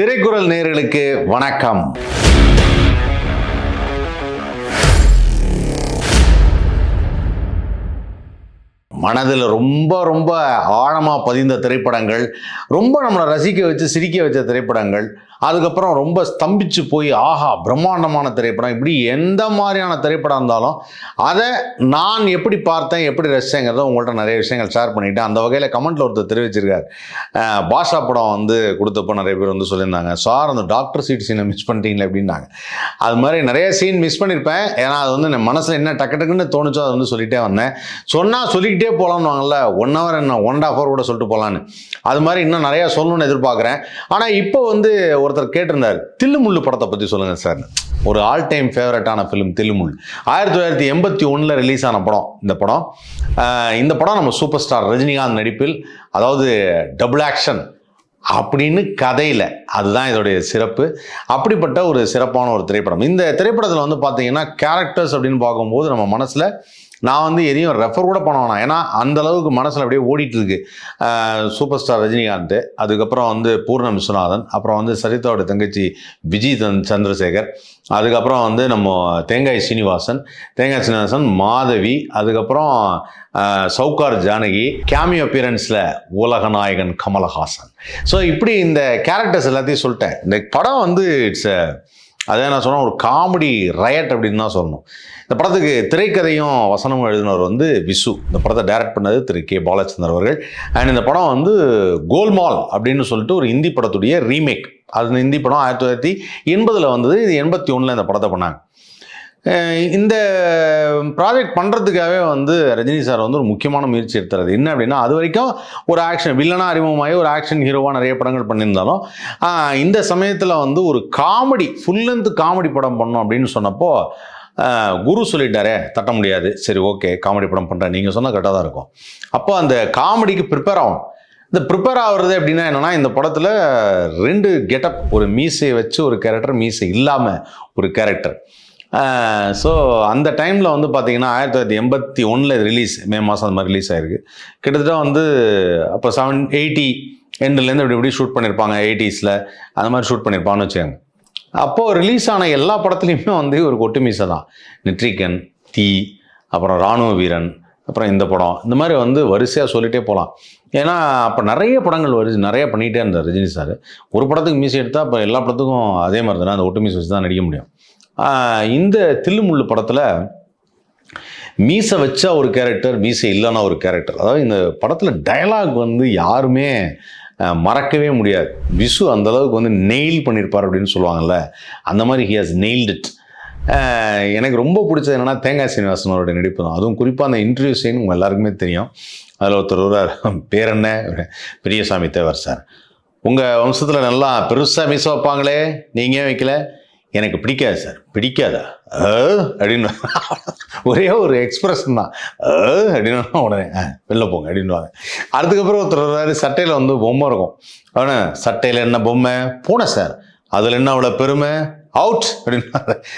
திரைக்குறள் நேர்களுக்கு வணக்கம். மனதில் ரொம்ப ரொம்ப ஆழமாக பதிந்த திரைப்படங்கள் ரொம்ப நம்மளை ரசிக்க வச்சு சிரிக்க வச்ச திரைப்படங்கள் அதுக்கப்புறம் ரொம்ப ஸ்தம்பிச்சு போய் ஆஹா பிரம்மாண்டமான திரைப்படம் இப்படி எந்த மாதிரியான திரைப்படம் இருந்தாலும் அதை நான் எப்படி பார்த்தேன் எப்படி ரசித்தேங்கிறத உங்கள்கிட்ட நிறைய விஷயங்கள் ஷேர் பண்ணிட்டேன் அந்த வகையில் கமெண்ட்டில் ஒருத்தர் தெரிவிச்சிருக்கார். பாஷா படம் வந்து கொடுத்தப்போ நிறைய பேர் வந்து சொல்லியிருந்தாங்க சார் அந்த டாக்டர் சீட் சீனை மிஸ் பண்ணிட்டீங்களே அப்படின்னாங்க. அது மாதிரி நிறைய சீன் மிஸ் பண்ணியிருப்பேன் ஏன்னா அது வந்து என் மனசில் என்ன டக்கு டக்குன்னு தோணுச்சோ அதை வந்து சொல்லிகிட்டே வந்தேன். சொன்னால் சொல்லிக்கிட்டே போகலான்னு வாங்கல ஒன் ஹவர் என்ன ஒன் அண்ட் ஹவர் கூட சொல்லிட்டு போகலான்னு அது மாதிரி இன்னும் நிறையா சொல்லணும்னு எதிர்பார்க்குறேன். ஆனால் இப்போ வந்து ஒரு ஒருத்தர் கேட்டிருந்தார் தில்லுமுள்ளு படத்தை பற்றி சொல்லுங்கள் சார். ஒரு ஆல் டைம் ஃபேவரட்டான ஃபிலிம் தில்லுமுள் ஆயிரத்தி தொள்ளாயிரத்தி எண்பத்தி ஒன்றில் ரிலீஸ் ஆன படம் இந்த படம். இந்த படம் நம்ம சூப்பர் ஸ்டார் ரஜினிகாந்த் நடிப்பில் அதாவது டபுள் ஆக்ஷன் அப்படின்னு கதையில் அதுதான் இதோடைய சிறப்பு. அப்படிப்பட்ட ஒரு சிறப்பான ஒரு திரைப்படம். இந்த திரைப்படத்தில் வந்து பார்த்தீங்கன்னா கேரக்டர்ஸ் அப்படின்னு பார்க்கும்போது நம்ம மனசில் நான் வந்து எதையும் ரெஃபர் கூட பண்ண வேணாம். ஏன்னா அந்த அளவுக்கு மனசில் அப்படியே ஓடிட்டு இருக்கு சூப்பர் ஸ்டார் ரஜினிகாந்த் அதுக்கப்புறம் வந்து பூர்ணம் விஸ்வநாதன் அப்புறம் வந்து சரிதாவோட தங்கச்சி விஜய் தன் சந்திரசேகர் அதுக்கப்புறம் வந்து நம்ம தேங்காய் சீனிவாசன் தேங்காய் சீனிவாசன் மாதவி அதுக்கப்புறம் சவுகார் ஜானகி கேமியோ அப்பியரன்ஸில் உலகநாயகன் கமலஹாசன். ஸோ இப்படி இந்த கேரக்டர்ஸ் எல்லாத்தையும் சொல்லிட்டேன். இந்த படம் வந்து இட்ஸ் அதே நான் சொன்னேன் ஒரு காமெடி ரயட் அப்படின்னு தான் சொல்லணும். இந்த படத்துக்கு திரைக்கதையும் வசனமும் எழுதினவர் வந்து விசு. இந்த படத்தை டைரக்ட் பண்ணது திரு கே. பாலச்சந்தர் அவர்கள். அண்ட் இந்த படம் வந்து கோல்மால் அப்படின்னு சொல்லிட்டு ஒரு ஹிந்தி படத்துடைய ரீமேக் அது ஹிந்தி படம் ஆயிரத்தி தொள்ளாயிரத்தி எண்பதில் வந்தது. இது எண்பத்தி ஒன்றில் இந்த படத்தை பண்ணாங்க. இந்த ப்ராஜெக்ட் பண்ணுறதுக்காகவே வந்து ரஜினி சார் வந்து ஒரு முக்கியமான முயற்சி எடுத்துறது என்ன அப்படின்னா அது வரைக்கும் ஒரு ஆக்ஷன் வில்லனாக அறிமுகமாகி ஒரு ஆக்ஷன் ஹீரோவாக நிறைய படங்கள் பண்ணியிருந்தாலும் இந்த சமயத்தில் வந்து ஒரு காமெடி ஃபுல் லென்த் காமெடி படம் பண்ணோம் அப்படின்னு சொன்னப்போ குரு சொல்லிட்டாரே தட்ட முடியாது. சரி ஓகே காமெடி படம் பண்ணுறேன் நீங்கள் சொன்னால் கரெக்டாக தான் இருக்கும். அப்போ அந்த காமெடிக்கு ப்ரிப்பேர் ஆகும். இந்த ப்ரிப்பேர் ஆகுறது அப்படின்னா என்னென்னா இந்த படத்தில் ரெண்டு கெட்டப் ஒரு மீசையை வச்சு ஒரு கேரக்டர் மீசை இல்லாமல் ஒரு கேரக்டர் ஸோ அந்த டைமில் வந்து பார்த்தீங்கன்னா ஆயிரத்தி தொள்ளாயிரத்தி எண்பத்தி ஒன்றில் ரிலீஸ் மே மாதம் அந்த மாதிரி ரிலீஸ் ஆயிருக்கு. கிட்டத்தட்ட வந்து அப்போ செவன் எயிட்டி எண்ட்லேருந்து இப்படி இப்படி ஷூட் பண்ணியிருப்பாங்க எயிட்டிஸில் அந்த மாதிரி ஷூட் பண்ணியிருப்பான்னு வச்சுக்கோங்க. அப்போது ரிலீஸ் ஆன எல்லா படத்துலையுமே வந்து ஒரு கொட்டு மீசை தான். நெற்றிக்கன் தீ அப்புறம் ராணுவ வீரன் அப்புறம் இந்த படம் இந்த மாதிரி வந்து வரிசையாக சொல்லிகிட்டே போகலாம் ஏன்னா அப்போ நிறைய படங்கள் வருது நிறைய பண்ணிகிட்டே இருந்தார் ரஜினி சார். ஒரு படத்துக்கு மீசை எடுத்தால் இப்போ எல்லா படத்துக்கும் அதே மாதிரி தானே அந்த ஒட்டு மீசை வச்சு தான் நடிக்க முடியும். இந்த தில்லுமுள்ளு படத்தில் மீசை வச்சா ஒரு கேரக்டர் மீசை இல்லைன்னா ஒரு கேரக்டர் அதாவது இந்த படத்தில் டயலாக் வந்து யாருமே மறக்கவே முடியாது. விசு அந்தளவுக்கு வந்து நெயில் பண்ணியிருப்பார் அப்படின்னு சொல்லுவாங்கல்ல அந்த மாதிரி ஹி ஹாஸ் நெயில்ட் இட் எனக்கு ரொம்ப பிடிச்சது என்னென்னா தேங்காய் சீனிவாசன் அவருடைய நடிப்பு தான். அதுவும் குறிப்பாக அந்த இன்டர்வியூ சீன் உங்கள் எல்லாருக்குமே தெரியும். அதில் ஒருத்தர் ஒருவர் பேர் என்ன? பெரியசாமி தேவர் சார். உங்கள் வம்சத்தில் நல்லா பெருசாக மீச வைப்பாங்களே நீங்கள் ஏன் வைக்கல? எனக்கு பிடிக்காது சார் பிடிக்காதா? அப்படின்னு. ஒரே ஒரு எக்ஸ்பிரஷன் தான். அப்படின்னு உடனே "ஆ, வெளில போங்க அப்படின்வாங்க அதுக்கப்புறம் ஒருத்தர் சட்டையில் வந்து பொம்மை இருக்கும். அவனு சட்டையில் என்ன பொம்மை? பூனை சார். அதில் என்ன அவ்வளோ பெருமை? அவுட் அப்படின்னு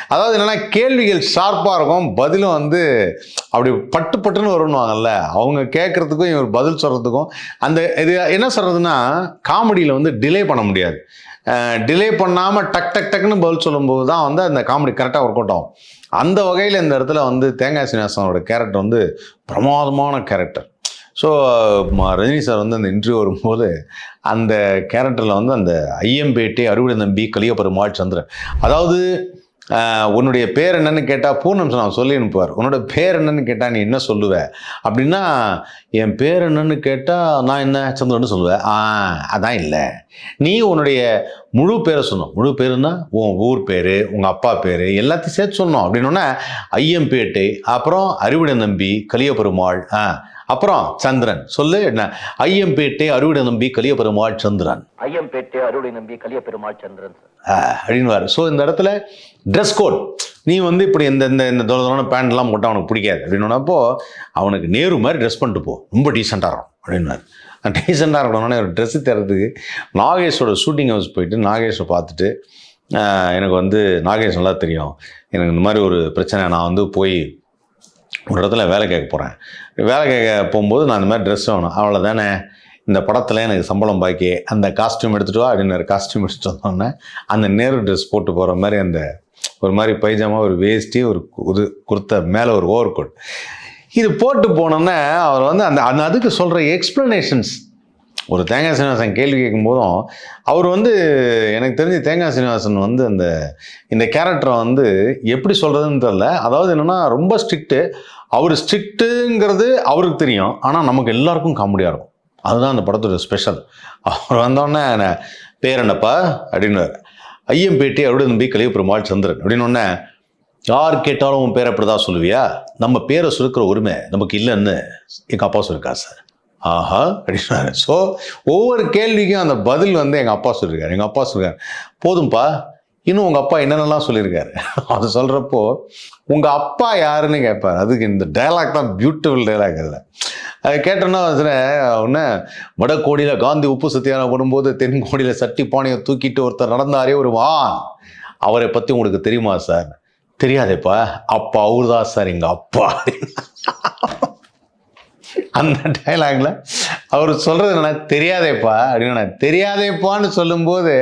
அதாவது என்னென்னா கேள்விகள் ஷார்ப்பாக இருக்கும். பதிலும் வந்து அப்படி பட்டு பட்டுன்னு வருவாங்கல்ல அவங்க கேட்குறதுக்கும் இவர் பதில் சொல்கிறதுக்கும் அந்த இது என்ன சொல்கிறதுனா காமெடியில் வந்து டிலே பண்ண முடியாது. டிலே பண்ணாமல் டக் டக் டக்குன்னு பதில் சொல்லும்போது தான் வந்து அந்த காமெடி கரெக்டாக ஒர்க் அவுட் ஆகும். அந்த வகையில் இந்த இடத்துல வந்து தேங்காய் சீனிவாசனோட கேரக்டர் வந்து பிரமாதமான கேரக்டர் ஸோ ரஜினி சார் வந்து அந்த இன்டர்வியூ வரும்போது அந்த கேரக்டரில் வந்து அந்த ஐயம்பேட்டை அறுவடை நம்பி கலியபெருமாள் சந்திரன். அதாவது உன்னுடைய பேர் என்னன்னு கேட்டால் பூர்ணம் நான் சொல்லி அனுப்புவார். உன்னோட பேர் என்னன்னு கேட்டால் நீ என்ன சொல்லுவ? அப்படின்னா என் பேர் என்னன்னு கேட்டால் நான் என்ன சந்திரன்னு சொல்லுவேன் ஆ அதான் இல்லை. நீ உன்னுடைய முழு பேரை சொன்னோம் முழு பேருன்னா உன் ஊர் பேர் உங்கள் அப்பா பேர் எல்லாத்தையும் சேர்த்து சொன்னோம் அப்படின்னோடனே ஐயம்பேட்டை அப்புறம் அறுவடை நம்பி கலியபெருமாள் ஆ அப்புறம் சந்திரன். சொல்லு என்ன? ஐயம்பேட்டை அறுவடை நம்பி கலியபெருமாள் சந்திரன். ஐயம்பேட்டை அருளை நம்பி கலியபெருமாள் சந்திரன் சார். அப்படின்வார் ஸோ இந்த இடத்துல ட்ரெஸ் கோட் நீ வந்து இப்படி இந்த இந்த இந்த தோழமான பேண்ட்லாம் போட்டால் அவனுக்கு பிடிக்காது. அப்படின்னப்போ அவனுக்கு நேரு மாதிரி ட்ரெஸ் பண்ணிட்டு போ. ரொம்ப டீசெண்டாக இருக்கும் அப்படின்னாரு. டீசெண்டாக இருக்கணும்னா ஒரு ட்ரெஸ்ஸு தரத்துக்கு நாகேஷோட ஷூட்டிங் ஹவுஸ் போயிட்டு நாகேஷை பார்த்துட்டு எனக்கு வந்து நாகேஷ் நல்லா தெரியும். எனக்கு இந்த மாதிரி ஒரு பிரச்சனை நான் வந்து போய் ஒரு இடத்துல வேலை கேட்க போகிறேன் வேலை கேட்க போகும்போது நான் இந்த மாதிரி ட்ரெஸ் வேணும். அவ்வளோ தானே இந்த படத்தில் எனக்கு சம்பளம் பாக்கி. அந்த காஸ்டியூம் எடுத்துட்டு வா அப்படின்னு காஸ்டியூம் எடுத்துகிட்டு வந்தோடனே அந்த நேரு ட்ரெஸ் போட்டு போகிற மாதிரி அந்த ஒரு மாதிரி பைஜாமா ஒரு வேஷ்டி ஒரு ஒரு குர்த்த மேலே ஒரு ஓவர் கோட் இது போட்டு போனோன்னே அவர் வந்து அந்த அந்த அதுக்கு சொல்கிற எக்ஸ்ப்ளனேஷன்ஸ் ஒரு தேங்காய் சீனிவாசன் கேள்வி கேட்கும்போதும் அவர் வந்து எனக்கு தெரிஞ்சு தேங்காய் சீனிவாசன் வந்து அந்த இந்த கேரக்டரை வந்து எப்படி சொல்கிறதுன்னு தெரில அதாவது என்னென்னா ரொம்ப ஸ்ட்ரிக்ட்டு அவர் ஸ்ட்ரிக்ட்டுங்கிறது அவருக்கு தெரியும். ஆனால் நமக்கு எல்லாருக்கும் காமெடியாக இருக்கும். அதுதான் அந்த படத்தோட ஸ்பெஷல் அவர் வந்தோடனே "என்ன- பேர் என்னப்பா? அப்படின்னாரு ஐயம்பேட்டி அவருடைய தம்பி கலியபெருமாள் சந்திரன். அப்படின்னு உடனே யார் கேட்டாலும் உன் பேர் அப்படி தான் சொல்லுவியா? நம்ம பேரை சுருக்கிற உரிமை நமக்கு இல்லைன்னு எங்கள் அப்பா சொல்லியிருக்காரு சார். ஆஹா அப்படின்னாரு. ஸோ ஒவ்வொரு கேள்விக்கும் அந்த பதில் வந்து எங்கள் அப்பா சொல்லியிருக்காரு எங்கள் அப்பா சொல்லியிருக்காரு போதும்பா இன்னும் உங்கள் அப்பா என்னென்னலாம் சொல்லியிருக்காரு அது சொல்கிறப்போ உங்கள் அப்பா யாருன்னு கேட்பார். அதுக்கு இந்த டைலாக் தான் பியூட்டிஃபுல் டைலாக் அதில். கேட்டோன்னா ஒன்று வடகோடியில் காந்தி உப்பு சத்தியானம் பண்ணும்போது தென்கோடியில் சட்டி பானையை தூக்கிட்டு ஒருத்தர் நடந்தாரே ஒரு வான் அவரை பற்றி உங்களுக்கு தெரியுமா சார்? தெரியாதேப்பா. அப்பா அவர் தான் சார் எங்கள் அப்பா. அந்த டைலாகில் அவர் சொல்கிறது என்ன தெரியாதேப்பா அப்படின்னு தெரியாதேப்பான்னு சொல்லும்போது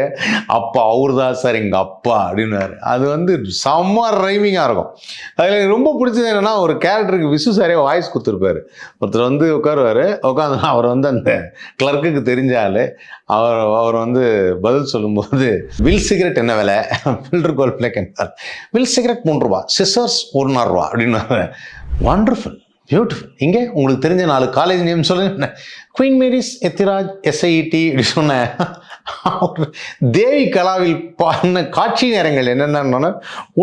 அப்பா அவர் தான் சார் எங்கள் அப்பா அப்படின்னாரு. அது வந்து செம்ம ரைமிங்காக இருக்கும். அதில் எனக்கு ரொம்ப பிடிச்சது என்னென்னா ஒரு கேரக்டருக்கு விசு சாரே வாய்ஸ் கொடுத்துருப்பாரு. ஒருத்தர் வந்து உட்காருவார் உட்காந்து அவர் வந்து அந்த கிளர்க்குக்கு தெரிஞ்சால் அவர் அவர் வந்து பதில் சொல்லும்போது வில் சிகரெட் என்ன விலை? ஃபில்டர் கோல் பிளேக் என்ன வில் சிகரெட் மூன்று ரூபா சிசர்ஸ் ஒரு ரூபா அப்படின்னு வண்டர்ஃபுல் பியூட்டிஃபுல் இங்கே உங்களுக்கு தெரிஞ்ச நாலு காலேஜ் நேம் சொல்லுங்க. குயின் மேரிஸ் எத்திராஜ் எஸ்ஐடி இப்படி சொன்னேன். தேவி கலாவில் பண்ண காட்சி நேரங்கள் என்னென்னா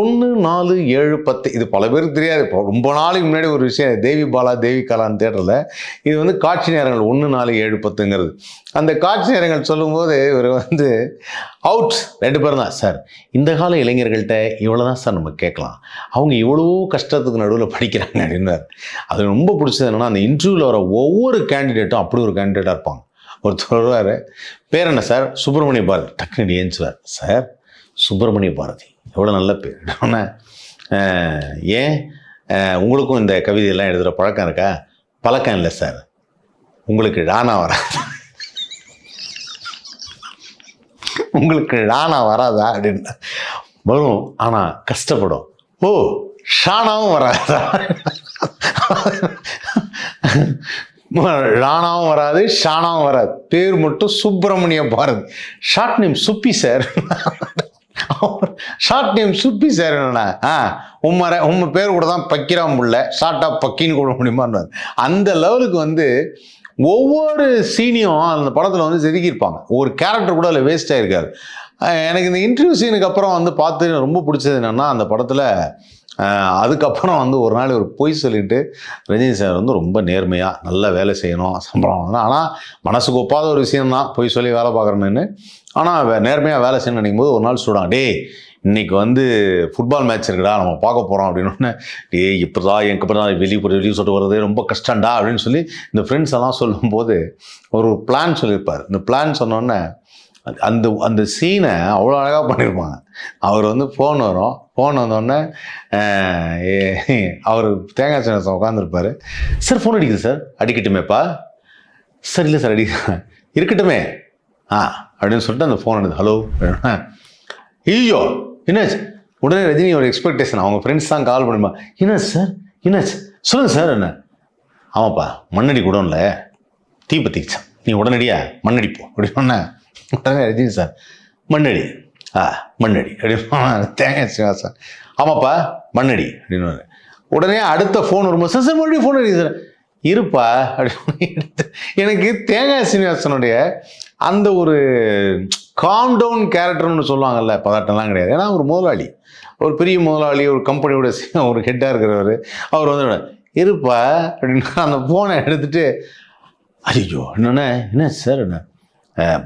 ஒன்று நாலு ஏழு பத்து. இது பல பேருக்கு தெரியாது. இப்போ ரொம்ப நாளைக்கு முன்னாடி ஒரு விஷயம் தேவி பாலா தேவி கலான்னு தேட்டரில் இது வந்து காட்சி நேரங்கள் ஒன்று நாலு ஏழு பத்துங்கிறது. அந்த காட்சி நேரங்கள் சொல்லும்போது இவர் வந்து அவுட். ரெண்டு பேரும் தான். சார் இந்த கால இளைஞர்கள்ட்ட இவ்வளோ தான் சார் நம்ம கேட்கலாம். அவங்க இவ்வளோ கஷ்டத்துக்கு நடுவில் படிக்கிறாங்க அப்படின்னார் அது ரொம்ப பிடிச்சது என்னென்னா அந்த இன்டர்வியூவில் வர ஒவ்வொரு கேண்டிடேட்டும் அப்படி ஒரு கேண்டிடேட்டாக இருப்பாங்க. ஒருத்தர் வருவார். பேர் என்ன சார்? சுப்பிரமணிய பாரதி. டக்குனு ஏஞ்சுவார் சார் சுப்பிரமணிய பாரதி. எவ்வளோ நல்ல பேர். உடனே, ஏன்? உங்களுக்கும் இந்த கவிதையெல்லாம் எழுதுகிற பழக்கம் இருக்கா? பழக்கம் இல்லை சார். உங்களுக்கு டானா வராது? உங்களுக்கு டானா வராதா? அப்படின்னு. வரும் ஆனால் கஷ்டப்படும். ஓ ஷானாவும் வராதா? ராணாவும் வராது ஷானாவும் வராது. பேர் மட்டும் Subramania Bharathi. Short name Subbi sir short name Subbi sir என்னண்ணா ஆ உம்ம உம்ம பேர் கூட தான் பக்கிராம் புள்ள. ஷார்ட்டாக பக்கின்னு கூட முடியுமான்னு அந்த லெவலுக்கு வந்து ஒவ்வொரு சீனியும் அந்த படத்தில் வந்து செதுக்கியிருப்பாங்க. ஒரு கேரக்டர் கூட அதில் வேஸ்ட் ஆகிருக்காரு எனக்கு இந்த இன்டர்வியூ சீனுக்கு அப்புறம் வந்து பார்த்து ரொம்ப பிடிச்சது என்னென்னா அந்த படத்தில் அதுக்கப்புறம் வந்து ஒரு நாள் ஒரு பொய் சொல்லிட்டு ரஜினி சார் வந்து ரொம்ப நேர்மையாக நல்லா வேலை செய்யணும் சம்பளம் வாங்கணும். ஆனால் மனசுக்கு ஒப்பாத ஒரு விஷயம் தான் பொய் சொல்லி வேலை பார்க்குறேன்னு. ஆனால் நேர்மையாக வேலை செய்யணும்னு நினைக்கும் போது ஒரு நாள் சொல்கிறான் டே இன்னைக்கு வந்து ஃபுட்பால் மேட்ச் இருக்குடா நம்ம பார்க்க போகிறோம் அப்படின்னு டேய் இப்போ தான் எனக்கு தான் வெளியே போய் வெளியே சொல்லிட்டு வர்றதே ரொம்ப கஷ்டம்டா அப்படின்னு சொல்லி இந்த ஃப்ரெண்ட்ஸ் எல்லாம் சொல்லும்போது ஒரு பிளான் சொல்லியிருப்பார். இந்த பிளான் சொன்னோன்னே அந்த அந்த சீனை அவ்வளோ அழகாக பண்ணியிருப்பாங்க அவர் வந்து ஃபோன் வரும். ஃபோன் வந்தோடனே அவர் தேங்காய் சின்ன உட்காந்துருப்பாரு சார் ஃபோன் அடிக்குது சார். அடிக்கட்டுமேப்பா. சார் இல்லை சார் அடி இருக்கட்டுமே. ஆ அப்படின்னு சொல்லிட்டு அந்த ஃபோன் எடுத்து ஹலோ. ஐயோ என்னாச்சு? உடனே ரஜினி ஒரு எக்ஸ்பெக்டேஷன் அவங்க ஃப்ரெண்ட்ஸ் தான் கால் பண்ணுமா. என்னாச்சு சார்? என்னாச்சு? சொல்லுங்கள் சார் என்ன. ஆமாப்பா மண்ணடி கூடம்ல தீ பற்றிக்கிச்சான் நீ உடனடியாக மண்ணடிப்போ அப்படின்னு சொன்னேன். உடனே ரஜினி சார். மண்ணடி. ஆ மண்ணடி. அப்படின்னு தேங்காய் சிவாசன் ஆமாப்பா மண்ணடி அப்படின்னு உடனே அடுத்த ஃபோன் வரும்போது சார் சார் மறுபடியும் ஃபோன் அடிக்குது சார். இருப்பா. அப்படின்னு எனக்கு தேங்காய் சீனிவாசனுடைய அந்த ஒரு காம் டவுன் கேரக்டர்னு சொல்லுவாங்கல்ல பதாட்டம்லாம் கிடையாது. ஏன்னா ஒரு முதலாளி. ஒரு பெரிய முதலாளி ஒரு கம்பெனியோட ஒரு ஹெட்டாக இருக்கிறவர். அவர் வந்து இருப்பா. அப்படின்னு அந்த ஃபோனை எடுத்துட்டு ஐயோ என்னண்ணே என்ன சார் என்ன?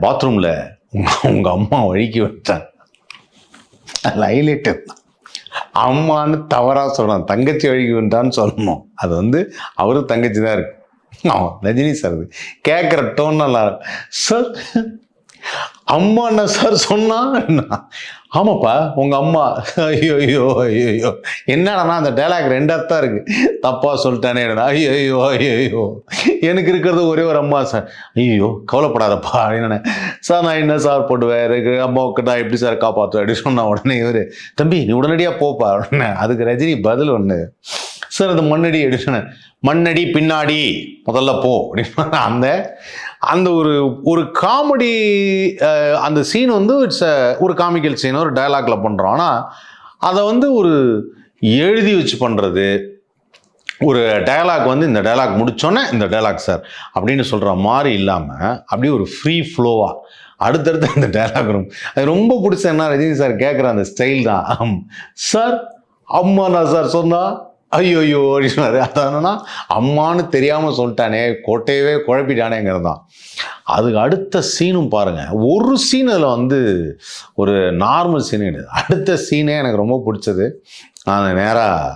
பாத்ரூமில் உங்கள் உங்கள் அம்மா வழிக்கு விட்டாங்க அதில் அம்மான்னு தவறாக சொல்லணும் தங்கச்சி வழிக்கு விட்டான்னு சொல்லணும். அது வந்து அவரு தங்கச்சி தான் இருக்கு. அவன் ரஜினி சார் கேட்குற டோன் நல்லா சார் அம்மா என்ன சார் சொன்னா ஆமாப்பா உங்கள் அம்மா. ஐயோ ஐயோ ஐயோ ஐயோ. என்னடா அந்த டைலாக் ரெண்டாக தான் இருக்கு. தப்பாக சொல்லிட்டானே ஐயோ ஐயோ ஐயோ ஐயோ. எனக்கு இருக்கிறது ஒரே ஒரு அம்மா சார். ஐயோ கவலைப்படாதப்பா அப்படின்னு சார் நான் என்ன சார் போடுவேன்? இருக்கு அம்மாவுக்கு நான் எப்படி சார் காப்பாற்றுவேன் அப்படின்னு சொன்ன உடனே இவர் தம்பி நீ உடனடியாக போப்பா. உடனே அதுக்கு ரஜினி பதில் ஒன்று சார் அந்த மண்ணடி அப்படின்னு மண்ணடி பின்னாடி. முதல்ல போ. அப்படின்னு அந்த அந்த ஒரு ஒரு காமெடி அந்த சீன் வந்து இட்ஸ் ஒரு காமிக்கல் சீன் ஒரு டயலாக்ல பண்ணுறோம் ஆனால் அதை வந்து ஒரு எழுதி வச்சு பண்ணுறது ஒரு டயலாக் வந்து இந்த டயலாக் முடித்தோன்னே இந்த டயலாக் சார் அப்படின்னு சொல்கிற மாதிரி இல்லாமல் அப்படியே ஒரு ஃப்ரீ ஃப்ளோவாக அடுத்தடுத்து அந்த டயலாக் ரூம் அது ரொம்ப பிடிச்ச என்ன ரஜினி சார் கேட்குற அந்த ஸ்டைல் தான். சார் அம்மா நான் சார் சொன்னால் ஐயோ ஐயோ அப்படின்னாரு. அது என்னன்னா அம்மான்னு தெரியாமல் சொல்லிட்டானே கோட்டையவே குழப்பிட்டானேங்கிறது தான் அதுக்கு அடுத்த சீனும் பாருங்கள் ஒரு சீன் அதில் வந்து ஒரு நார்மல் சீன் கிடையாது. அடுத்த சீனே எனக்கு ரொம்ப பிடிச்சது. நான் நேராக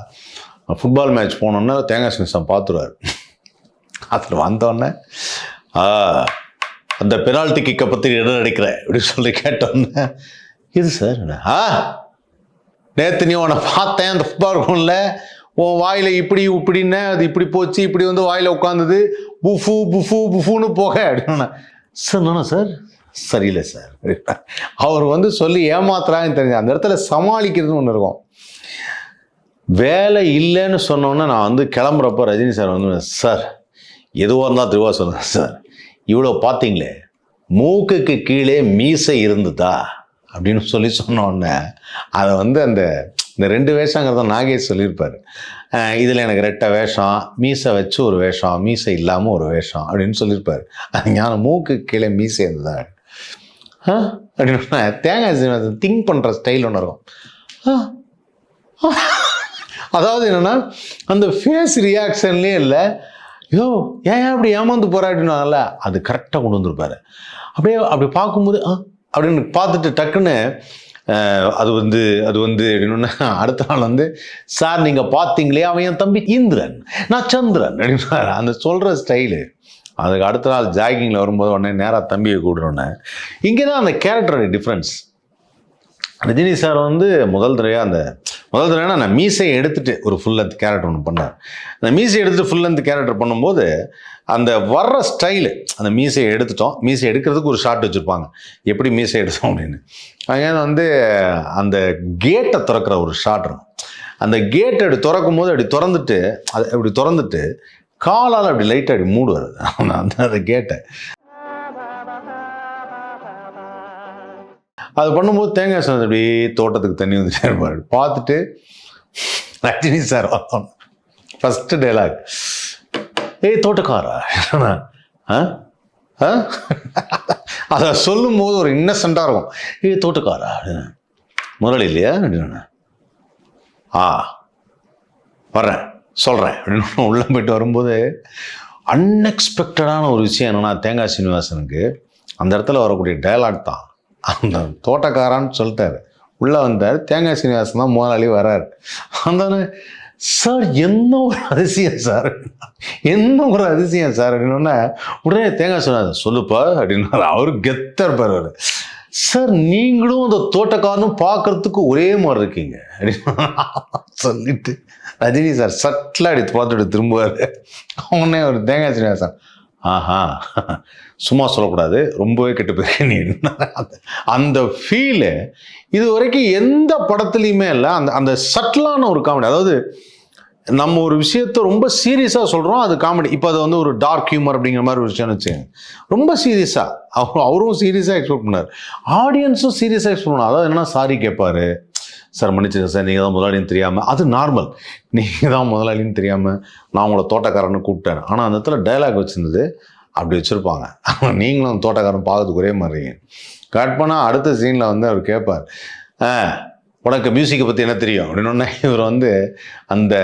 ஃபுட்பால் மேட்ச் போனோன்னே தேங்காய் சினிசம் பார்த்துருவார் அதில் வந்தோடனே "ஆ, அந்த பெனால்டி கிக்கை பற்றி இடம் அடிக்கிற அப்படின்னு சொல்லி கேட்டோன்னே இது சார்? ஆ நேற்று நீ உன்னை பார்த்தேன் அந்த ஃபுட்பால் ஃபோனில் உன் வாயில் இப்படி இப்படின்னு அது இப்படி போச்சு இப்படி வந்து வாயில் உட்காந்தது புஃபு புஃபு புஃபுன்னு போக அப்படின்னு. Sir sir? சரியில்லை சார். அவர் வந்து சொல்லி ஏமாத்துறாங்கன்னு தெரிஞ்சு அந்த இடத்துல சமாளிக்கிறதுன்னு ஒன்று இருக்கும். வேலை இல்லைன்னு சொன்னோன்னே நான் வந்து கிளம்புறப்ப ரஜினி சார் வந்து சார் எதுவாக இருந்தால் திருவா சொன்னேன் சார். இவ்வளோ பார்த்தீங்களே மூக்குக்கு கீழே மீசை இருந்ததா? அப்படின்னு சொல்லி சொன்னோடனே அதை வந்து அந்த இந்த ரெண்டு வேஷங்கிறத நாகேஷ் சொல்லியிருப்பார். இதில் எனக்கு ரெட்டை வேஷம் மீசை வச்சு ஒரு வேஷம் மீசை இல்லாமல் ஒரு வேஷம் அப்படின்னு சொல்லியிருப்பார். அது ஞான மூக்கு கீழே மீசை இருந்ததா ஆ? அப்படின்னு தேங்காய் திங்க் பண்ணுற ஸ்டைல் ஒன்று இருக்கும். ஆ? அதாவது என்னென்னா அந்த ஃபேஸ் ரியாக்ஷன்லேயே இல்லை யோ ஏன் ஏன் அப்படி ஏமாந்து போராடினால அது கரெக்டாக கொண்டு வந்திருப்பாரு. அப்படியே அப்படி பார்க்கும்போது ஆ? அப்படின்னு பார்த்துட்டு டக்குன்னு அது வந்து அது வந்து அப்படின்னு அடுத்த நாள் வந்து சார் நீங்கள் பார்த்தீங்களே அவன் என் தம்பி இந்திரன் நான் சந்திரன் அப்படின்னாரு அந்த சொல்கிற ஸ்டைலு. அதுக்கு அடுத்த நாள் ஜாகிங்கில் வரும்போது உடனே நேராக தம்பியை கூடுறோன்னே இங்கே தான் அந்த கேரக்டரோட டிஃப்ரென்ஸ் ரஜினி சார் வந்து முதல் தடவையாக அந்த முதல் தடவைனா நான் மீசையை எடுத்துகிட்டு ஒரு ஃபுல் லென்த் கேரக்டர் ஒன்று பண்ணார் அந்த மீசையை எடுத்துகிட்டு ஃபுல் லென்த் கேரக்டர் பண்ணும்போது அந்த வர்ற ஸ்டைலு அந்த மீசையை எடுத்துட்டோம். மீசை எடுக்கிறதுக்கு ஒரு ஷார்ட் வச்சுருப்பாங்க. எப்படி மீசை எடுத்தோம் அப்படின்னு. அங்கே வந்து அந்த கேட்டை திறக்கிற ஒரு ஷார்ட் இருக்கும். அந்த கேட்டை அப்படி திறக்கும் போது அப்படி திறந்துட்டு அது அப்படி திறந்துட்டு காலால் அப்படி லைட்டாக அப்படி மூடுவார். அந்த அந்த கேட்டை அது பண்ணும்போது தேங்காய் சார் அப்படி தோட்டத்துக்கு தண்ணி வந்துட்டே இருப்பார் பார்த்துட்டு ரஜினி சார் ஃபஸ்ட்டு டைலாக் ஏய் தோட்டக்காரா ஆ? ஆ? அதை சொல்லும் போது ஒரு இன்னசென்ட்டாக இருக்கும். ஏய் தோட்டக்காரா அப்படின்னு. முதலாளி இல்லையா? அப்படின்னு. ஆ வர்றேன் சொல்கிறேன் அப்படின்னு உள்ளே போயிட்டு வரும்போது அன்எக்ஸ்பெக்டடான ஒரு விஷயம் என்னன்னா தேங்காய் சீனிவாசனுக்கு அந்த இடத்துல வரக்கூடிய டயலாக் தான். அந்த தோட்டக்காரான்னு சொல்லிட்டாரு. உள்ளே வந்தார் தேங்காய் சீனிவாசன் தான் முதலாளி வராரு அந்த சார் என்ன ஒரு அதிசயம் சார்? என்ன ஒரு அதிசயம் சார் அப்படின்னோடனே உடனே தேங்காய் சொன்னார் சொல்லுப்பா அப்படின்னாரு. அவரு கெத்தர் இருப்பார் சார் நீங்களும் அந்த தோட்டக்காரனும் பார்க்கறதுக்கு ஒரே மாதிரி இருக்கீங்க அப்படின்னு சொல்லிட்டு ரஜினி சார் சட்டில் அடி பார்த்துட்டு திரும்புவார். உடனே ஒரு தேங்காய் சீனிவாசன் ஆஹா சும்மா சொல்லக்கூடாது ரொம்பவே கெட்டு போயிருக்கேன் நீ அந்த- அந்த ஃபீலு இது வரைக்கும் எந்த படத்துலையுமே இல்லை அந்த அந்த சட்டிலான ஒரு காமெடி அதாவது நம்ம ஒரு விஷயத்த ரொம்ப சீரியஸாக சொல்கிறோம் அது காமெடி இப்போ அது வந்து ஒரு டார்க் ஹியூமர் அப்படிங்கிற மாதிரி ஒரு விஷயம்னு வச்சுக்கோங்க. ரொம்ப சீரியஸாக அவர் அவரும் சீரியஸாக எக்ஸ்பெக்ட் பண்ணார். ஆடியன்ஸும் சீரியஸாக எக்ஸ்பெக்ட் பண்ணார். அதாவது என்னன்னா சாரி கேட்பாரு சார் மன்னிச்சுங்க சார். நீங்கள் தான் முதலாளின்னு தெரியாமல் அது நார்மல் நீங்கள் தான் முதலாளின்னு தெரியாமல் நான் உங்களை தோட்டக்காரன்னு கூப்பிட்டேன். ஆனால் அந்த இடத்துல டைலாக் வச்சுருந்தது அப்படி வச்சுருப்பாங்க. நீங்களும் அந்த தோட்டக்காரன் பார்க்கறதுக்கு ஒரே மாதிரிங்க கட் பண்ணால் அடுத்த சீனில் வந்து அவர் கேட்பார் ஆ உனக்கு மியூசிக்கை பற்றி என்ன தெரியும்? அப்படின்னு இவர் வந்து அந்த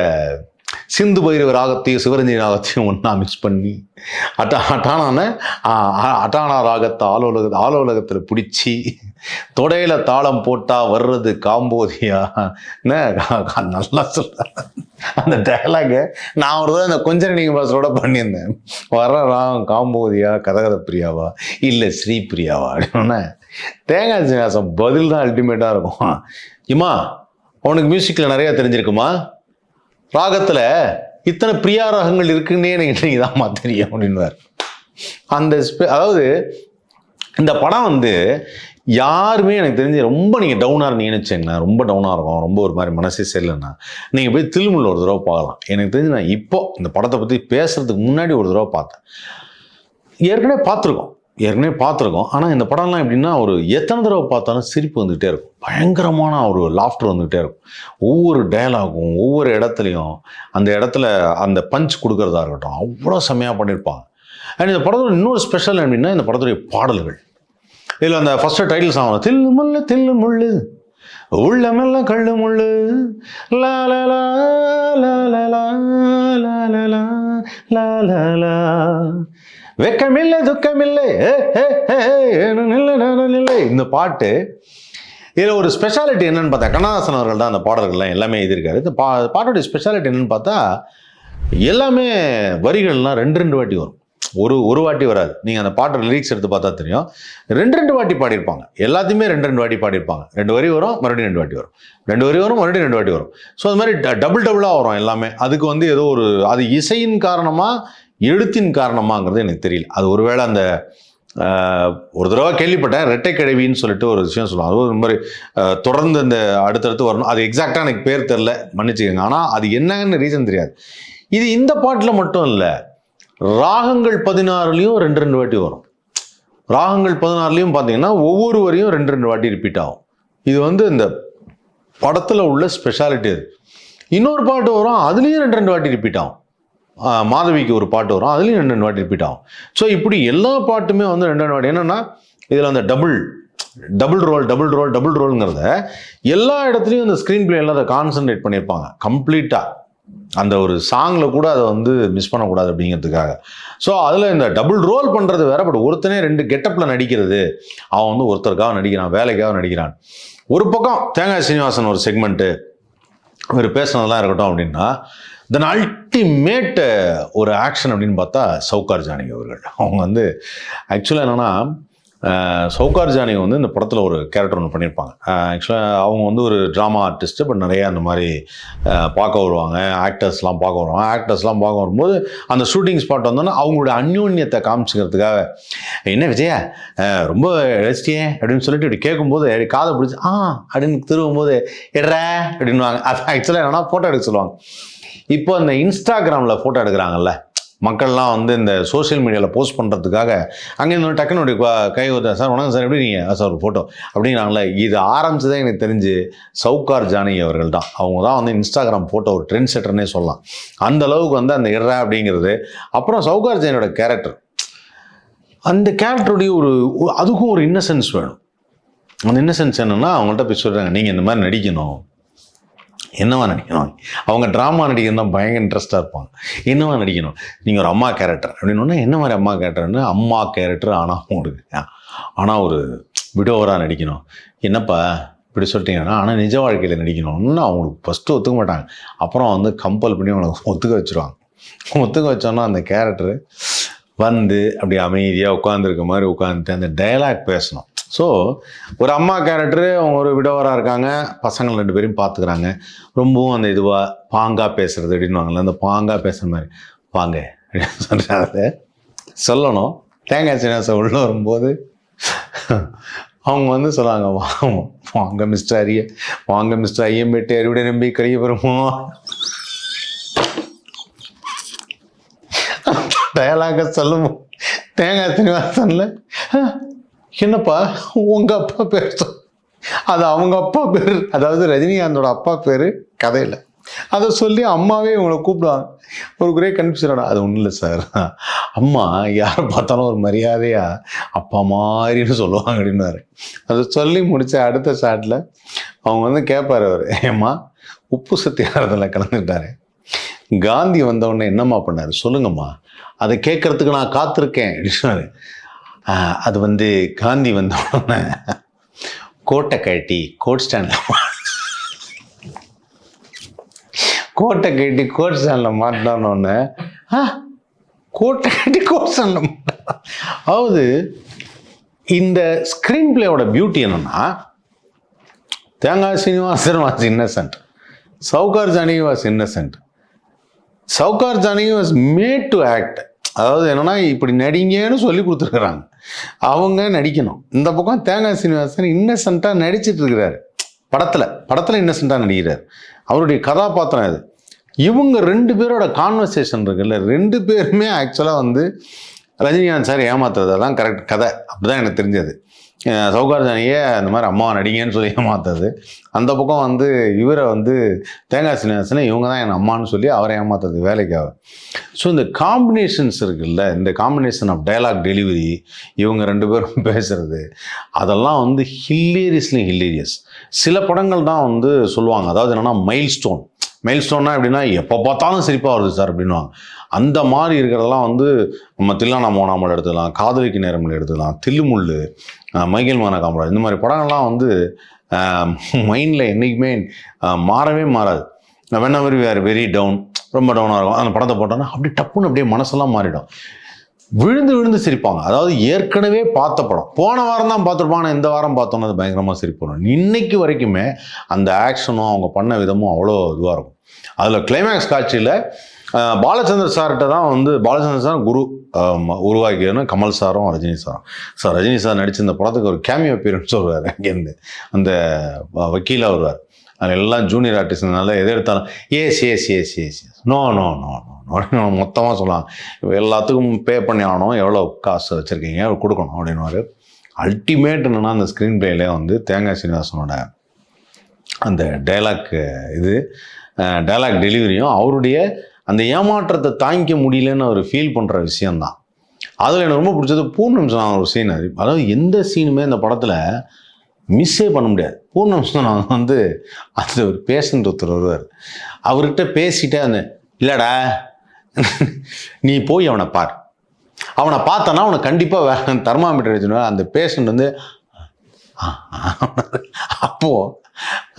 சிந்து பைரவ ராகத்தையும் சிவரஞ்சி ராகத்தையும் ஒன்றா மிக்ஸ் பண்ணி அட்டா அட்டானான அட்டானா ராகத்தை ஆலோலக ஆலோலகத்தில் பிடிச்சி தொடையில தாளம் போட்டா வர்றது காம்போதியா? என்ன? நல்லா சொல்ற. அந்த டயலாக நான் ஒரு தடவை இந்த கொஞ்சம் நீங்கள் பாசரோட பண்ணியிருந்தேன். வர்ற ராகம் காம்போதியா கதகத பிரியாவா இல்லை ஸ்ரீ பிரியாவா அப்படின்னு தேங்காய் சீனிவாசன் பதில் தான் அல்டிமேட்டாக இருக்கும். இம்மா உனக்கு மியூசிக்கில் நிறையா தெரிஞ்சிருக்குமா? ராகத்தில் இத்தனை பிரியா ராகங்கள் இருக்குன்னே எனக்கு தான்மா தெரியும் அப்படின்வார் அந்த ஸ்பெ- அதாவது இந்த படம் வந்து யாருமே எனக்கு தெரிஞ்சு ரொம்ப நீங்கள் டவுனாக இருந்தீங்கன்னு வச்சுங்களேன் ரொம்ப டவுனாக இருக்கும். ரொம்ப ஒரு மாதிரி மனசே சரியில்லைன்னா நீங்கள் போய் திருமுள்ள ஒரு தடவை பார்க்கலாம். எனக்கு தெரிஞ்சு நான் இப்போ இந்த படத்தை பற்றி பேசுகிறதுக்கு முன்னாடி ஒரு தடவை பார்த்தேன். ஏற்கனவே பார்த்துருக்கோம். ஏற்கனவே பார்த்துருக்கோம் ஆனால் இந்த படம்லாம் எப்படின்னா ஒரு எத்தனை தடவை பார்த்தாலும் சிரிப்பு வந்துகிட்டே இருக்கும் பயங்கரமான ஒரு லாஃப்டர் வந்துகிட்டே இருக்கும் ஒவ்வொரு டயலாகும் ஒவ்வொரு இடத்துலையும் அந்த இடத்துல அந்த பஞ்ச் கொடுக்கறதா இருக்கட்டும் அவ்வளோ செம்மையாக பண்ணியிருப்பாங்க அண்ட் இந்த படத்தோட இன்னொரு ஸ்பெஷல் அப்படின்னா இந்த படத்துடைய பாடல்கள் இதில் அந்த ஃபஸ்ட்டு டைட்டில் சாங் தில்லு முள்ளு தில்லு முள்ளு உள்ளமெல்லாம் கள்ளு முள்ளு லா வெக்கமில்லை துக்கமில்லை. இல்லை, இல்லை. இந்த பாட்டு இதில் ஒரு ஸ்பெஷாலிட்டி என்னன்னு பார்த்தா கண்ணதாசன் அவர்கள் தான் அந்த பாடல்கள்லாம் எல்லாமே எழுதியிருக்காரு. இந்த பா பாட்டோடைய ஸ்பெஷாலிட்டி என்னன்னு பார்த்தா எல்லாமே வரிகள்லாம் ரெண்டு ரெண்டு வாட்டி வரும். ஒரு ஒரு வாட்டி வராது. நீங்கள் அந்த பாட்டு லிரிக்ஸ் எடுத்து பார்த்தா தெரியும். ரெண்டு ரெண்டு வாட்டி பாடியிருப்பாங்க. எல்லாத்தையுமே ரெண்டு ரெண்டு வாட்டி பாடியிருப்பாங்க. ரெண்டு வரி வரும் மறுபடியும் ரெண்டு வாட்டி வரும். ரெண்டு வரி வரும் மறுபடியும் ரெண்டு வாட்டி வரும். ஸோ அது மாதிரி டபுள் டபுளாக வரும் எல்லாமே. அதுக்கு வந்து ஏதோ ஒரு அது இசையின் காரணமாக எழுத்தின் காரணமாங்கிறது எனக்கு தெரியல. அது ஒருவேளை அந்த ஒரு தடவை கேள்விப்பட்டேன். ரெட்டை கிழவின்னு சொல்லிட்டு ஒரு விஷயம் சொல்லுவாங்க. அது ஒரு மாதிரி தொடர்ந்து இந்த அடுத்தடுத்து வரணும். அது எக்ஸாக்டாக எனக்கு பேர் தெரில மன்னிச்சுக்கோங்க. ஆனால் அது என்னன்னு ரீசன் தெரியாது. இது இந்த பாட்டில் மட்டும் இல்லை. ராகங்கள் பதினாறுலேயும் ரெண்டு ரெண்டு வாட்டி வரும். ராகங்கள் பதினாறுலேயும் பார்த்தீங்கன்னா ஒவ்வொரு வரையும் ரெண்டு ரெண்டு வாட்டி ரிப்பீட் ஆகும். இது வந்து இந்த படத்தில் உள்ள ஸ்பெஷாலிட்டி அது. இன்னொரு பாட்டு வரும். அதுலேயும் ரெண்டு ரெண்டு வாட்டி ரிப்பீட் ஆகும். மாதவிக்கு ஒரு பாட்டு வரும். அதுலேயும் ரெண்டு ரெண்டு வாட்டி ரிப்பீட் ஆகும். ஸோ இப்படி எல்லா பாட்டுமே வந்து ரெண்டு ரெண்டு வாட்டி. என்னென்னா இதில் அந்த double double role double role double ரோல்ங்கிறத எல்லா இடத்துலையும் அந்த ஸ்க்ரீன் பிளேயில் அதை கான்சன்ட்ரேட் பண்ணியிருப்பாங்க. கம்ப்ளீட்டாக அந்த ஒரு சாங்கில் கூட அதை வந்து மிஸ் பண்ணக்கூடாது அப்படிங்கிறதுக்காக. ஸோ அதில் இந்த டபுள் ரோல் பண்ணுறது வேற பட் ஒருத்தனே ரெண்டு கெட்டப்பில் நடிக்கிறது. அவன் வந்து ஒருத்தருக்காக நடிக்கிறான் வேலைக்காக நடிக்கிறான். ஒரு பக்கம் தேங்காய் சீனிவாசன் ஒரு செக்மெண்ட்டு இவர் பேசுனதெல்லாம் இருக்கட்டும் அப்படின்னா தென் அல்டிமேட் ஒரு ஆக்ஷன் அப்படின்னு பார்த்தா சவுகார் ஜானகி அவர்கள். அவங்க வந்து ஆக்சுவலாக என்னென்னா சவுகார் ஜானகி வந்து இந்த படத்தில் ஒரு கேரக்டர் ஒன்று பண்ணியிருப்பாங்க ஆக்சுவலாக அவங்க வந்து ஒரு ட்ராமா ஆர்டிஸ்ட்டு பட் நிறையா அந்த மாதிரி பார்க்க வருவாங்க. ஆக்டர்ஸ்லாம் பார்க்க வருவாங்க. ஆக்டர்ஸ்லாம் பார்க்க வரும்போது அந்த ஷூட்டிங் ஸ்பாட் வந்தோன்னா அவங்களோட அந்யோன்யத்தை காமிச்சிக்கிறதுக்காக என்ன விஜயா ரொம்ப ரசிச்சியே? அப்படின்னு சொல்லிட்டு இப்படி கேட்கும்போது அப்படி காதை பிடிச்சி ஆ அப்படின்னு திரும்பும்போது எட்ரா அப்படின்வாங்க அது ஆக்சுவலாக என்னென்னா ஃபோட்டோ எடுக்க சொல்லுவாங்க. இப்போ இந்த இன்ஸ்டாகிராமில் ஃபோட்டோ எடுக்கிறாங்கல்ல மக்கள்லாம் வந்து இந்த சோஷியல் மீடியாவில் போஸ்ட் பண்ணுறதுக்காக அங்கேருந்து டக்குன்னு அப்படி கை ஊத்த சார் வணக்கம் சார் எப்படி நீங்கள் சார் ஒரு ஃபோட்டோ அப்படின்னாங்களே இது ஆரம்பிச்சதே எனக்கு தெரிஞ்சு சவுகார் ஜானகி அவர்கள் தான். அவங்க தான் வந்து இன்ஸ்டாகிராம் ஃபோட்டோ ஒரு ட்ரெண்ட் செட்டர்னே சொல்லலாம். அந்த அளவுக்கு வந்து அந்த இற அப்படிங்கிறது. அப்புறம் சவுகார் ஜானியோட கேரக்டர் அந்த கேரக்டருடைய ஒரு அதுக்கும் ஒரு இன்னசென்ஸ் வேணும். அந்த இன்னசென்ஸ் என்னென்னா அவங்கள்ட்ட போய் சொல்கிறாங்க நீங்கள் இந்த மாதிரி நடிக்கணும். என்னவா நடிக்கணும்? அவங்க ட்ராமா நடிக்கணும் தான் பயங்கர இன்ட்ரெஸ்ட்டாக இருப்பாங்க. என்னவா நடிக்கணும்? நீங்கள் ஒரு அம்மா கேரக்டர் அப்படின்னா என்ன மாதிரி அம்மா கேரக்டர்னு அம்மா கேரக்டர் ஆனால் இருக்கு ஆனால் ஒரு விடோவராக நடிக்கணும். என்னப்பா இப்படி சொல்லிட்டீங்கன்னா ஆனால் நிஜ வாழ்க்கையில் நடிக்கணும்னு அவங்களுக்கு ஃபஸ்ட்டு ஒத்துக்க மாட்டாங்க. அப்புறம் வந்து கம்பல் பண்ணி அவங்களுக்கு ஒத்துக்க வச்சுருவாங்க. ஒத்துக்க வச்சோன்னா அந்த கேரக்டரு வந்து அப்படி அமைதியாக உட்காந்துருக்க மாதிரி உட்காந்துட்டு அந்த டயலாக் பேசணும். ஸோ ஒரு அம்மா கேரக்டரு அவங்க ஒரு விடவராக இருக்காங்க. பசங்கள் ரெண்டு பேரையும் பார்த்துக்கிறாங்க ரொம்பவும் அந்த இதுவாக பாங்காக பேசுறது அப்படின்வாங்கல்ல அந்த பாங்காக பேசுகிற மாதிரி. பாங்க அப்படின்னு சொல்கிறாங்க சொல்லணும். தேங்காய் சீனிவாசன் உள்ளே வரும்போது அவங்க வந்து சொல்லுவாங்க வாங்க வாங்க மிஸ்டர் அரிய வாங்க மிஸ்டர் ஐயம்பேட்டை அறுவடை நம்பி கரிய பெறுமோ டயலாக சொல்லுவோம். தேங்காய் சீனிவாசன்ல என்னப்பா உங்கள் அப்பா பேர் அது அவங்க அப்பா பேர் அதாவது ரஜினிகாந்தோட அப்பா பேர் கதையில். அதை சொல்லி அம்மாவே இவங்களை கூப்பிடுவாங்க. ஒரு ஒரே கன்ஃபியூஷனோட அது ஒன்றும் இல்லை சார். அம்மா யாரை பார்த்தாலும் ஒரு மரியாதையா அப்பா மாதிரின்னு சொல்லுவாங்க அப்படின்னாரு அதை சொல்லி முடிச்ச அடுத்த ஷாட்டில் அவங்க வந்து கேட்பாரு அவர். ஏம்மா உப்பு சத்தியாரத்தில் கலந்துட்டாரு காந்தி வந்தவுடனே என்னம்மா பண்ணார்? சொல்லுங்கம்மா. அதை கேட்கறதுக்கு நான் காத்திருக்கேன் அப்படின்னாரு அது வந்து காந்தி வந்த உடனே கோட்டை கட்டி கோட் ஸ்டாண்டில் கோட்டை கட்டி கோட் ஸ்டாண்டில் மாட்டினோடனே ஆ கோட்டை கட்டி கோட் ஸ்டாண்டில் அதாவது இந்த ஸ்க்ரீன் பிளேயோட பியூட்டி என்னென்னா Thengai Srinivasan was innocent Sowcar Janaki was innocent Sowcar Janaki was made to act அதாவது என்னன்னா இப்படி நடிங்கன்னு சொல்லி கொடுத்துருக்குறாங்க. அவங்க நடிக்கணும். இந்த பக்கம் தேங்காய் சீனிவாசன் இன்னசென்ட்டாக நடிச்சிட்டு இருக்கிறாரு படத்தில் படத்தில் இன்னசென்ட்டாக நடிக்கிறார். அவருடைய கதாபாத்திரம் இது. இவங்க ரெண்டு பேரோட கான்வர்சேஷன் இருக்குல்ல ரெண்டு பேருமே ஆக்சுவலாக வந்து ரஜினிகாந்த் சார் ஏமாத்துறது தான் கரெக்ட் கதை. அப்படிதான் எனக்கு தெரிஞ்சது. அஹ் அந்த மாதிரி அம்மா நடிங்கன்னு சொல்லி ஏமாத்துறது அந்த பக்கம் வந்து இவரை வந்து தேங்காய் சீனிவாசனை இவங்க தான் என் அம்மான்னு சொல்லி அவரை ஏமாத்துறது வேலைக்காக. ஸோ இந்த காம்பினேஷன்ஸ் இருக்குல்ல இந்த காம்பினேஷன் ஆஃப் டைலாக் டெலிவரி இவங்க ரெண்டு பேரும் பேசுகிறது அதெல்லாம் வந்து ஹில்லேரியஸ்லி ஹில்லேரியஸ் சில படங்கள் தான் வந்து சொல்லுவாங்க அதாவது என்னென்னா மைல் ஸ்டோன் மைல் ஸ்டோன்னா எப்படின்னா எப்போ பார்த்தாலும் சிரிப்பாக வருது சார் அப்படின்வாங்க அந்த மாதிரி இருக்கிறதெல்லாம் வந்து நம்ம தில்லானா மோனாமல் எடுத்துக்கலாம் காதலிக்கு நேரமில் எடுத்துக்கலாம் தில்லுமுள்ளு மைக்கேல் மான காமராஜ். இந்த மாதிரி படங்கள்லாம் வந்து மைண்டில் என்றைக்குமே மாறவே மாறாது. When we are very down ரொம்ப டவுனாக இருக்கும். அந்த படத்தை போட்டோன்னா அப்படியே டப்புன்னு அப்படியே மனசெல்லாம் மாறிடும். விழுந்து விழுந்து சிரிப்பாங்க. அதாவது ஏற்கனவே பார்த்த படம். போன வாரம் தான் பார்த்துருப்பாங்க இந்த வாரம் பார்த்தோன்னா அது பயங்கரமாக சிரிப்போம் இன்னைக்கு வரைக்குமே அந்த ஆக்ஷனும் அவங்க பண்ண விதமும் அவ்வளோ இதுவாக இருக்கும். அதில் கிளைமேக்ஸ் காட்சியில் பாலச்சந்தர் சார்கிட்ட தான் வந்து பாலச்சந்தர் சார் குரு ஆம், கமல் சாரும் ரஜினி சாரும். சார் ரஜினி சார் நடிச்ச இந்த படத்துக்கு ஒரு கேமியோ பீரியட்ஸ் வருவார் அங்கேருந்து. அந்த வக்கீலாக வருவார். அதில் எல்லாம் ஜூனியர் ஆர்டிஸ்ட்னால எதை எடுத்தாலும் yes yes yes yes no no no no no மொத்தமாக சொல்லலாம் எல்லாத்துக்கும் பே பண்ணி ஆகணும் எவ்வளோ காசு வச்சுருக்கீங்க கொடுக்கணும் அப்படின்வாரு அல்டிமேட் என்னென்னா அந்த ஸ்க்ரீன் பிளேலே வந்து தேங்காய் சீனிவாசனோட அந்த டைலாக் இது டைலாக் டெலிவரியும் அவருடைய அந்த ஏமாற்றத்தை தாங்கிக்க முடியலன்னு அவர் ஃபீல் பண்ணுற விஷயந்தான் அதில் எனக்கு ரொம்ப பிடிச்சது பூர்ணம் சொன்ன ஒரு சீன் அதாவது எந்த சீனுமே இந்த படத்தில் மிஸ்ஸே பண்ண முடியாது. பூர்ணம் சொன்ன வந்து அந்த ஒரு பேஷண்ட் ஒருத்தர் வருவார். அவர்கிட்ட பேசிட்டே அந்த இல்லைடா நீ போய் அவனை பார். அவனை பார்த்தனா அவனை கண்டிப்பாக தர்மாமீட்டர் வச்சுருவா அந்த பேஷண்ட் வந்து அப்போது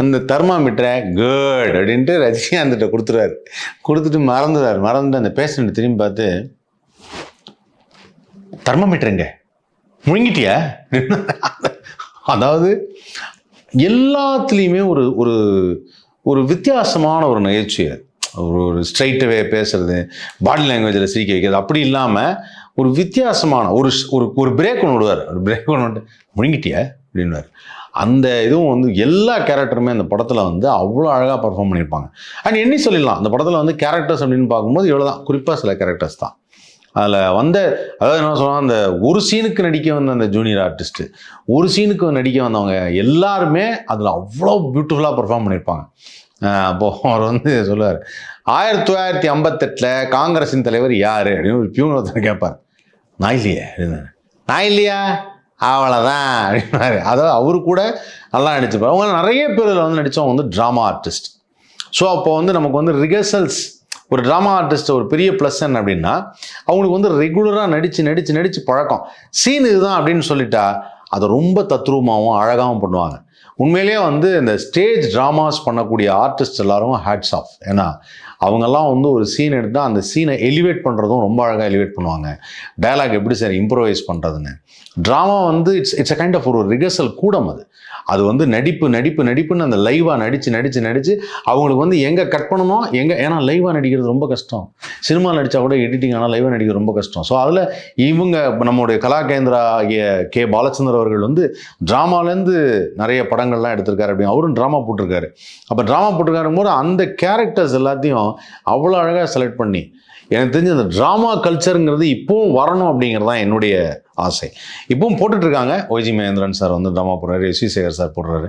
அந்த தெர்மாமீட்டரை கேர்ட் அப்படின்ட்டு ரஜினிகாந்த்கிட்ட கொடுத்துருவாரு கொடுத்துட்டு மறந்துடுவார் மறந்துட்டு அந்த பேஷண்ட்டை திரும்பி பார்த்து தர்மாமீட்டருங்க முழுங்கிட்டியா? அதாவது எல்லாத்துலேயுமே ஒரு ஒரு ஒரு வித்தியாசமான ஒரு நிகழ்ச்சி அது. ஒரு ஒரு ஸ்ட்ரைட்டவே பேசுறது பாடி லாங்குவேஜில் சிரிக்க வைக்கிறது அப்படி இல்லாமல் ஒரு வித்தியாசமான ஒரு ஒரு ஒரு பிரேக் ஒன்று விடுவார். ஒரு பிரேக் ஒன்று விட்டு முழுங்கிட்டியா? அப்படின்னு அந்த இதுவும் வந்து எல்லா கேரக்டருமே அந்த படத்தில் வந்து அவ்வளோ அழகாக பர்ஃபார்ம் பண்ணியிருப்பாங்க. அண்ட் எண்ணி சொல்லிடலாம் அந்த படத்தில் வந்து கேரக்டர்ஸ் அப்படின்னு பார்க்கும்போது இவ்வளோ தான் குறிப்பாக சில கேரக்டர்ஸ் தான். அதில் வந்த அதாவது என்ன சொல்லுவாங்க அந்த ஒரு சீனுக்கு நடிக்க வந்த அந்த ஜூனியர் ஆர்டிஸ்ட்டு ஒரு சீனுக்கு நடிக்க வந்தவங்க எல்லாருமே அதில் அவ்வளோ பியூட்டிஃபுல்லாக பெர்ஃபார்ம் பண்ணியிருப்பாங்க. அப்போது அவர் வந்து சொல்லுவார் ஆயிரத்தி தொள்ளாயிரத்தி ஐம்பத்தெட்டில் காங்கிரஸின் தலைவர் யார்? அப்படின்னு ஒரு பியூன் ஒருத்தர் கேட்பார். நான் இல்லையே நான் இல்லையா? அவ்வளோதான் அப்படின்னாரு அதாவது அவரு கூட நல்லா நடிச்சுப்பார் அவங்க நிறைய பேர் இதில் வந்து நடித்தவங்க வந்து ட்ராமா ஆர்டிஸ்ட் ஸோ அப்போ வந்து நமக்கு வந்து ரிகர்சல்ஸ் ஒரு ட்ராமா ஆர்டிஸ்ட் ஒரு பெரிய ப்ளஸ் என்ன அப்படின்னா அவங்களுக்கு வந்து ரெகுலராக நடித்து நடித்து நடித்து பழக்கம். சீன் இதுதான் அப்படின்னு சொல்லிட்டா அதை ரொம்ப தத்ரூபமாகவும் அழகாகவும் பண்ணுவாங்க. உண்மையிலேயே வந்து இந்த ஸ்டேஜ் ட்ராமாஸ் பண்ணக்கூடிய ஆர்டிஸ்ட் எல்லாரும் ஹேட்ஸ் ஆஃப் ஏன்னா அவங்கெல்லாம் வந்து ஒரு சீன் எடுத்தால் அந்த சீனை எலிவேட் பண்ணுறதும் ரொம்ப அழகாக எலிவேட் பண்ணுவாங்க. டயலாக் எப்படி சார் இம்ப்ரோவைஸ் பண்ணுறதுன்னு ட்ராமா வந்து it's it's a kind of ஒரு ரிகர்சல் கூடம் அது. அது வந்து நடிப்பு நடிப்பு நடிப்புன்னு அந்த லைவாக நடித்து நடித்து நடித்து அவங்களுக்கு வந்து எங்கே கட் பண்ணணும் எங்கே ஏன்னா லைவாக நடிக்கிறது ரொம்ப கஷ்டம். சினிமா நடித்தா கூட எடிட்டிங் ஆனால் லைவாக நடிக்கிறது ரொம்ப கஷ்டம். ஸோ அதில் இவங்க நம்முடைய கலாகேந்திரா ஆகிய கே. பாலச்சந்தர் அவர்கள் வந்து ட்ராமாலேருந்து நிறைய படங்கள்லாம் எடுத்திருக்காரு அப்படின்னு அவரும் ட்ராமா போட்டிருக்காரு. அப்போ ட்ராமா போட்டிருக்காரும் போது அந்த கேரக்டர்ஸ் எல்லாத்தையும் அவ்வளோ அழகாக செலக்ட் பண்ணி எனக்கு தெரிஞ்ச அந்த ட்ராமா கல்ச்சருங்கிறது இப்போவும் வரணும் அப்படிங்கிறது தான் என்னுடைய ஆசை. இப்பவும் போட்டுட்ருக்காங்க. ஒய்ஜி மகேந்திரன் சார் வந்து ட்ராமா போடுறாரு. எஸ் சேகர் சார் போடுறாரு.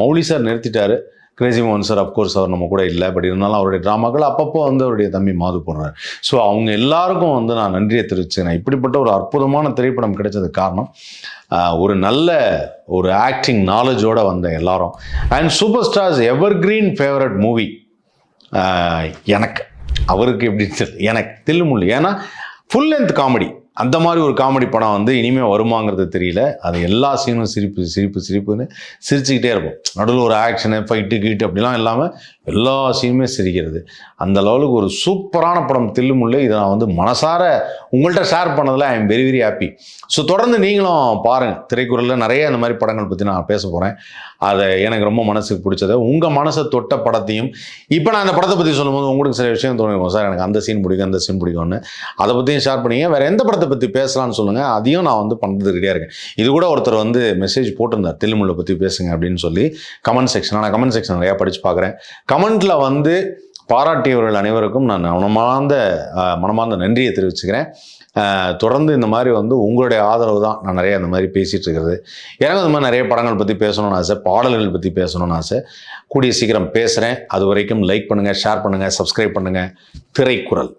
மௌலி சார் நிறுத்திட்டாரு. கிரேசி மோகன் சார் அஃப்கோர்ஸ் அவர் நம்ம கூட இல்லை. பட் இருந்தாலும் அவருடைய ட்ராமாக்கள் அப்பப்போ வந்து அவருடைய தம்பி மாது போடுறாரு. ஸோ அவங்க எல்லாருக்கும் வந்து நான் நன்றியை தெரிவிச்சேன் இப்படிப்பட்ட ஒரு அற்புதமான திரைப்படம் கிடைச்சதுக்கு காரணம் ஒரு நல்ல ஒரு ஆக்டிங் நாலேஜோடு வந்த எல்லாரும். And super stars evergreen favourite movie எனக்கு. அவருக்கு எப்படின்னு தெரியல எனக்கு தில்லுமுள்ளு ஏன்னா ஃபுல் லென்த் காமெடி அந்த மாதிரி ஒரு காமெடி படம் வந்து இனிமேல் வருமாங்கிறது தெரியல. அது எல்லா சீனும் சிரிப்பு சிரிப்பு சிரிப்புன்னு சிரிச்சுக்கிட்டே இருப்போம் நடுவில் ஒரு ஆக்ஷனு ஃபைட்டு கீட்டு அப்படிலாம் இல்லாமல் எல்லா சீனுமே சிரிக்கிறது. அந்த லெவலுக்கு ஒரு சூப்பரான படம் தில்லுமுள்ளு இதை நான் வந்து மனசார உங்கள்கிட்ட ஷேர் பண்ணதில் I am very very happy so தொடர்ந்து நீங்களும் பாருங்கள் திரைக்குறளில் நிறைய இந்த மாதிரி படங்கள் பற்றி நான் பேச போகிறேன் அதை எனக்கு ரொம்ப மனசுக்கு பிடிச்சது உங்கள் மனசை தொட்ட படத்தையும் இப்போ நான் அந்த படத்தை பற்றி சொல்லும்போது உங்களுக்கு சில விஷயம் தோணும் சார் எனக்கு அந்த சீன் பிடிக்கும் அந்த சீன் பிடிக்கும்னு. அதை பற்றியும் ஷேர் பண்ணிங்க. வேறு எந்த படத்தை பற்றி பேசலாம்னு சொல்லுங்கள் அதையும் நான் வந்து பண்ணுறது ரெடியாக இருக்கேன். இது கூட ஒருத்தர் வந்து மெசேஜ் போட்டிருந்தார். தில்லுமுல்லை பற்றி பேசுங்க அப்படின்னு சொல்லி. கமெண்ட் செக்ஷன் நான் கமெண்ட் செக்ஷன் நிறையா படித்து பார்க்குறேன். கமெண்ட்ல வந்து பாராட்டியவர்கள் அனைவருக்கும் நான் மனமார்ந்த மனமார்ந்த நன்றியை தெரிவிச்சுக்கிறேன். தொடர்ந்து இந்த மாதிரி வந்து உங்களுடைய ஆதரவு தான் நான் நிறைய இந்த மாதிரி பேசிகிட்டு இருக்கிறது. எனக்கு இந்த மாதிரி நிறைய படங்கள் பற்றி பேசணும்னு ஆசை பாடல்கள் பற்றி பேசணும்னு ஆசை. கூடிய சீக்கிரம் பேசுகிறேன் அது வரைக்கும் லைக் பண்ணுங்கள் ஷேர் பண்ணுங்கள் சப்ஸ்கிரைப் பண்ணுங்கள் திரைக்குறள்